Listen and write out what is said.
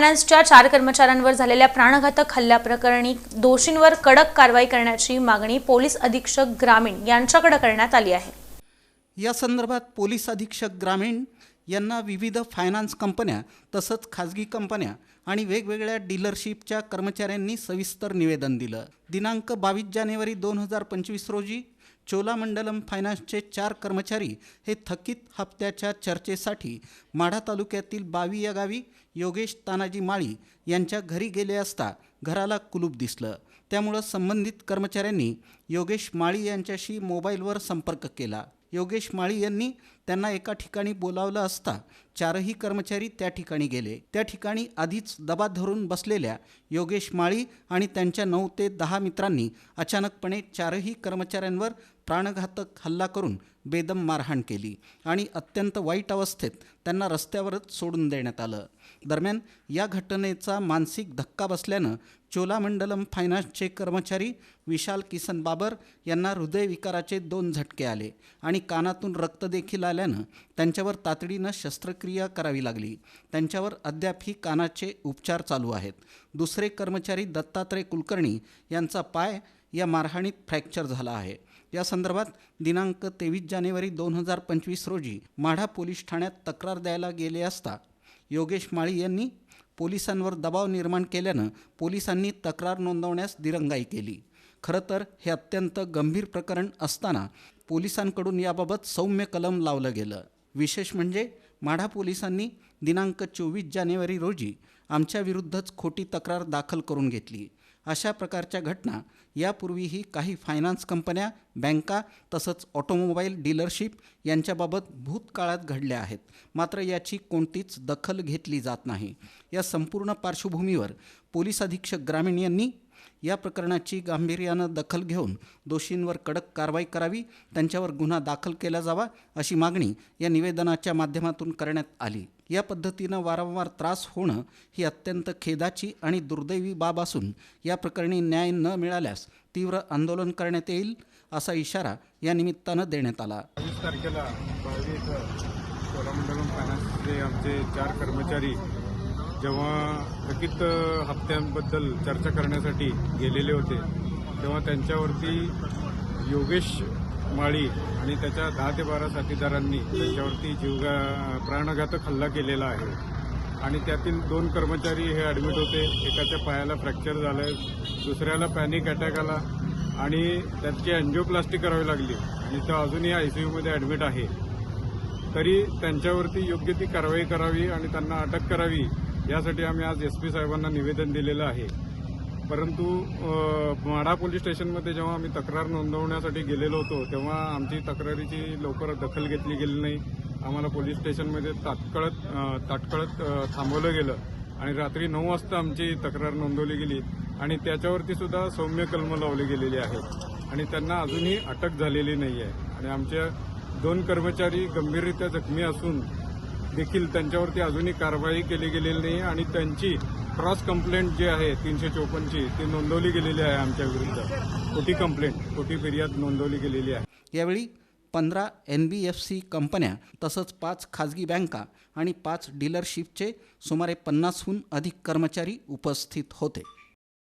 फायनान्सच्या चार कर्मचाऱ्यांवर झालेल्या प्राणघातक हल्ल्याप्रकरणी दोषींवर कडक कारवाई करण्याची मागणी पोलीस अधीक्षक ग्रामीण यांच्याकडे करण्यात आली आहे. या संदर्भात पोलीस अधीक्षक ग्रामीण यांना विविध फायनान्स कंपन्या तसंच खाजगी कंपन्या आणि वेगवेगळ्या डीलरशिपच्या कर्मचाऱ्यांनी सविस्तर निवेदन दिलं. दिनांक बावीस जानेवारी दोन हजार पंचवीस रोजी चोलामंडलम फायनान्सचे चार कर्मचारी हे थकीत हप्त्याच्या चर्चेसाठी माढा तालुक्यातील बावी या गावी योगेश तानाजी माळी यांच्या घरी गेले असता घराला कुलूप दिसलं. त्यामुळं संबंधित कर्मचाऱ्यांनी योगेश माळी यांच्याशी मोबाईलवर संपर्क केला. योगेश माळी यांनी त्यांना एका ठिकाणी बोलावलं असता चारही कर्मचारी त्या ठिकाणी गेले. त्या ठिकाणी आधीच दबा धरून बसलेल्या योगेश माळी आणि त्यांच्या नऊ ते दहा मित्रांनी अचानकपणे चारही कर्मचाऱ्यांवर प्राणघातक हल्ला करून बेदम मारहाण केली आणि अत्यंत वाईट अवस्थेत त्यांना रस्त्यावरच सोडून देण्यात आलं. दरम्यान या घटनेचा मानसिक धक्का बसल्यानं चोलामंडलम फायनान्सचे कर्मचारी विशाल किसन बाबर यांना हृदयविकाराचे दोन झटके आले आणि कानातून रक्त देखील आल्यानं त्यांच्यावर तातडीनं शस्त्रक्रिया करावी लागली. त्यांच्यावर अद्याप ही कानाचे उपचार चालू आहेत. दुसरे कर्मचारी दत्तात्रय कुलकर्णी यांचा पाय या मारहाणीत फ्रॅक्चर झाला आहे. या संदर्भात दिनांक तेवीस जानेवारी दोन हजार पंचवीस रोजी माढा पोलीस ठाण्यात तक्रार द्यायला गेले असता योगेश माळी यांनी पोलिसांवर दबाव निर्माण केल्यानं पोलिसांनी तक्रार नोंदवण्यास दिरंगाई केली. खरं तर हे अत्यंत गंभीर प्रकरण असताना पोलिसांकडून याबाबत सौम्य कलम लावलं गेलं. विशेष म्हणजे माढा पोलिसांनी दिनांक चोवीस जानेवारी रोजी आमच्याविरुद्धच खोटी तक्रार दाखल करून घेतली. अशा प्रकारच्या घटना. यापूर्वीही काही फायनान्स कंपन्या बँका तसंच ऑटोमोबाईल डीलरशिप यांच्याबाबत भूतकाळात घडल्या आहेत. मात्र याची कोणतीच दखल घेतली जात नाही. या संपूर्ण पार्श्वभूमीवर पोलीस अधीक्षक ग्रामीण यांनी या प्रकरणाची गांभीर्यानं दखल घेऊन दोषींवर कडक कारवाई करावी त्यांच्यावर गुन्हा दाखल केला जावा अशी मागणी या निवेदनाच्या माध्यमातून करण्यात आली. या पद्धतीनं वारंवार त्रास होणं ही अत्यंत खेदाची आणि दुर्दैवी बाब असून या प्रकरणी न्याय न मिळाल्यास तीव्र आंदोलन करण्यात येईल असा इशारा या निमित्तानं देण्यात आला. तारखेला फायनान्सचे आमचे चार कर्मचारी जेव्हा थकीत हप्त्यांबद्दल चर्चा करण्यासाठी गेलेले होते तेव्हा त्यांच्यावरती योगेश माळी आणि त्याच्या दहा ते बारा साथीदारांनी त्यांच्यावरती जीवगा प्राणघातक हल्ला केलेला आहे. आणि त्यातील दोन कर्मचारी हे ॲडमिट होते. एकाच्या पायाला फ्रॅक्चर झालं आहे दुसऱ्याला पॅनिक अटॅक आला आणि त्याची अँजिओप्लास्टी करावी लागली आणि तो अजूनही आय सी यूमध्ये ॲडमिट आहे. तरी त्यांच्यावरती योग्य ती कारवाई करावी आणि त्यांना अटक करावी यासाठी आम्ही आज एस पी साहेबांना निवेदन दिलेलं आहे. परंतु माडा माढा पोलीस स्टेशनमध्ये जेव्हा आम्ही तक्रार नोंदवण्यासाठी गेलेलो होतो तेव्हा आमची तक्रारीची लवकर दखल घेतली गेली नाही. आम्हाला पोलीस स्टेशनमध्ये तात्कळत तात्कळत थांबवलं गेलं आणि रात्री नऊ वाजता आमची तक्रार नोंदवली गेली आणि त्याच्यावरती सुद्धा सौम्य कलम लावली गेलेली आहे आणि त्यांना अजूनही अटक झालेली नाही आहे आणि आमच्या दोन कर्मचारी गंभीररित्या जखमी असून देखील त्यांच्यावरती अजूनही कारवाई केली गेलेली नाही आणि त्यांची क्रॉस कंप्लेंट जी आहे तीनशे चोपन्नची ती नोंदवली गेलेली आहे आमच्या विरुद्ध. खोटी कंप्लेंट खोटी फिर्याद नोंदवली गेलेली आहे. यावेळी पंधरा एन बी एफ सी कंपन्या तसंच पाच खाजगी बँका आणि पाच डीलरशिपचे सुमारे पन्नासहून अधिक कर्मचारी उपस्थित होते.